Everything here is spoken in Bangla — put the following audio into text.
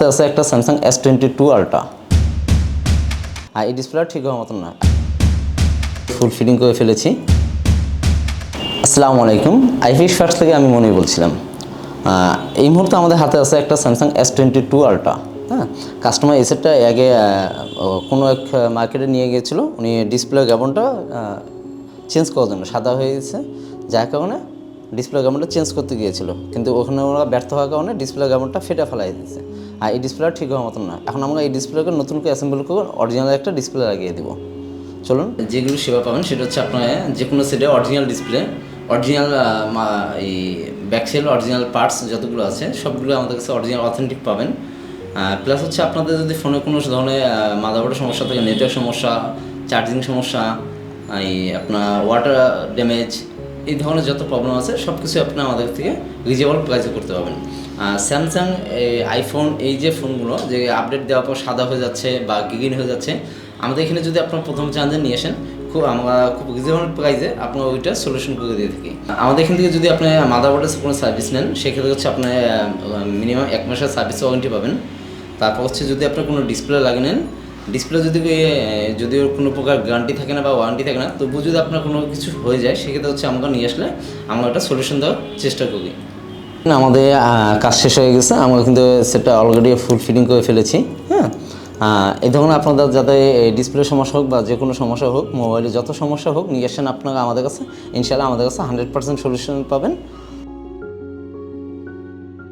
হাতে আছে একটা Samsung S twenty two ultra আর এই ডিসপ্লে ঠিক হওয়ার মতন না ফুল ফিটিং করে ফেলেছি। আসসালামু আলাইকুম। আইফিক্স ফার্স্ট থেকে আমি মনে বলছিলাম। এই মুহূর্তে আমাদের হাতে আছে একটা Samsung S twenty two ultra হ্যাঁ কাস্টমার এসেটটা আগে কোনো এক মার্কেটে নিয়ে গিয়েছিল। উনি ডিসপ্লে গ্যাবনটা চেঞ্জ করার জন্য সাদা হয়ে গেছে। যার কারণে ডিসপ্লে গ্যাবনটা চেঞ্জ করতে গিয়েছিল। কিন্তু ওখানে ওরা ব্যর্থ হওয়ার কারণে ডিসপ্লে গ্যাবনটা ফেটে ফেলাই দিয়েছে। আর এই ডিসপ্লেটা ঠিক হওয়ার মতন না এখন আমরা এই ডিসপ্লেকে নতুন করে অ্যাসেম্বল করে অরিজিনাল একটা ডিসপ্লে লাগিয়ে দিব। চলুন। যেগুলো সেবা পাবেন, সেটা হচ্ছে আপনার যে কোনো সেটে অরিজিনাল ডিসপ্লে অরিজিনাল এই ব্যাকসেল অরিজিনাল পার্টস যতগুলো আছে, সবগুলো আমাদের কাছে অরিজিনাল অথেন্টিক পাবেন। প্লাস হচ্ছে আপনাদের যদি ফোনে কোনো ধরনের মাদাবোর্ডের সমস্যা থাকে নেটওয়ার্ক সমস্যা চার্জিং সমস্যা এই আপনার ওয়াটার ড্যামেজ এই ধরনের যত প্রবলেম আছে সব কিছু আপনি আমাদের থেকে রিজনেবল প্রাইসে করতে পারবেন। স্যামসাং আইফোন এই যে ফোনগুলো যে আপডেট দেওয়ার পর সাদা হয়ে যাচ্ছে বা গ্রিন হয়ে যাচ্ছে, আমাদের এখানে যদি আপনার প্রথম চান নিয়ে আসেন, খুব আমরা খুব রিজনেবল প্রাইসে আপনার ওইটা সলিউশন করে দিয়ে থাকি। আমাদের এখান থেকে যদি আপনি মাদারবোর্ডের কোনো সার্ভিস নেন, সেক্ষেত্রে হচ্ছে আপনার মিনিমাম এক মাসের সার্ভিস ওয়ারেন্টি পাবেন। তারপর হচ্ছে যদি আপনার কোনো ডিসপ্লে লাগে নেন ডিসপ্লে যদি এ, যদি ওর কোনো প্রকার গ্যারান্টি থাকে না বা ওয়ারেন্টি থাকে না তবু যদি আপনার কোনো কিছু হয়ে যায় সেক্ষেত্রে হচ্ছে আমাকে নিয়ে আসলে আমরা একটা সলিউশন দেওয়ার চেষ্টা করি। আমাদের কাজ শেষ হয়ে গেছে আমরা কিন্তু সেটা অলরেডি ফুল ফিটিং করে ফেলেছি হ্যাঁ? এই ধরনের আপনাদের যাতে ডিসপ্লে সমস্যা হোক বা যে কোনো সমস্যা হোক মোবাইলে যত সমস্যা হোক নিয়ে আসেন আপনারা আমাদের কাছে ইনশাল্লাহ আমাদের কাছে হান্ড্রেড পার্সেন্ট সলিউশন পাবেন।